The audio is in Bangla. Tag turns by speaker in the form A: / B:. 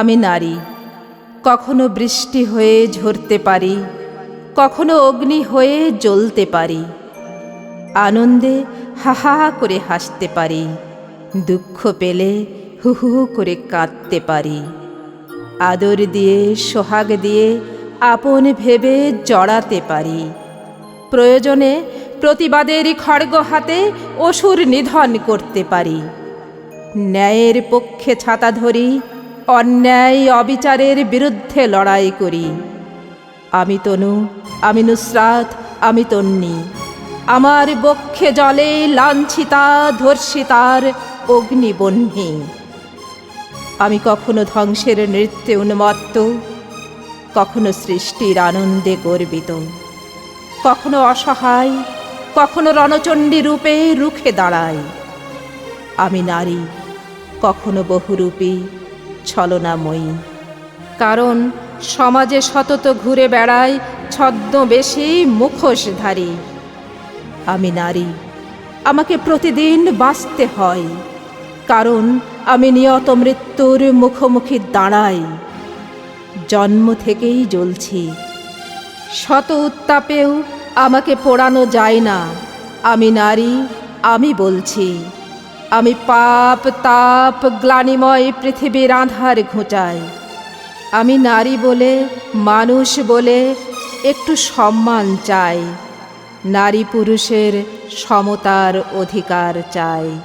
A: আমি নারী। কখনো বৃষ্টি হয়ে ঝরতে পারি, কখনো অগ্নি হয়ে জ্বলতে পারি। আনন্দে হা হা করে হাসতে পারি, দুঃখ পেলে হু হু করে কাঁদতে পারি। আদর দিয়ে, সোহাগ দিয়ে, আপন ভেবে জড়াতে পারি। প্রয়োজনে প্রতিবাদের খড়গ হাতে অসুর নিধন করতে পারি। ন্যায়ের পক্ষে ছাতা ধরি অন্যায় অবিচারের বিরুদ্ধে লড়াই করি। আমি তনু, আমি নুসরাত, আমি তন্নি। আমার বক্ষে জলে লাঞ্ছিতা, ধর্ষিতার অগ্নিবহ্নী আমি কখনো ধ্বংসের নৃত্যে উন্মত্ত, কখনো সৃষ্টির আনন্দে গর্বিত। কখনো অসহায়, কখনো রণচণ্ডী রূপে রুখে দাঁড়াই। আমি নারী, কখনো বহুরূপী ছলনাময়ী। কারণ সমাজে সতত ঘুরে বেড়ায় ছদ্মবেশী মুখোশধারী। আমি নারী, আমাকে প্রতিদিন বাঁচতে হয়। কারণ আমি নিয়ত মৃত্যুর মুখোমুখি দাঁড়াই। জন্ম থেকেই জ্বলছি। শত উত্তাপেও আমাকে পোড়ানো যায় না। আমি নারী, আমি বলছি। আমি পাপ, তাপ, গ্লানিময় পৃথিবীর আধার ঘোঁচাই। আমি নারী বলে, মানুষ বলে একটু সম্মান চাই। নারী পুরুষের সমতার অধিকার চাই।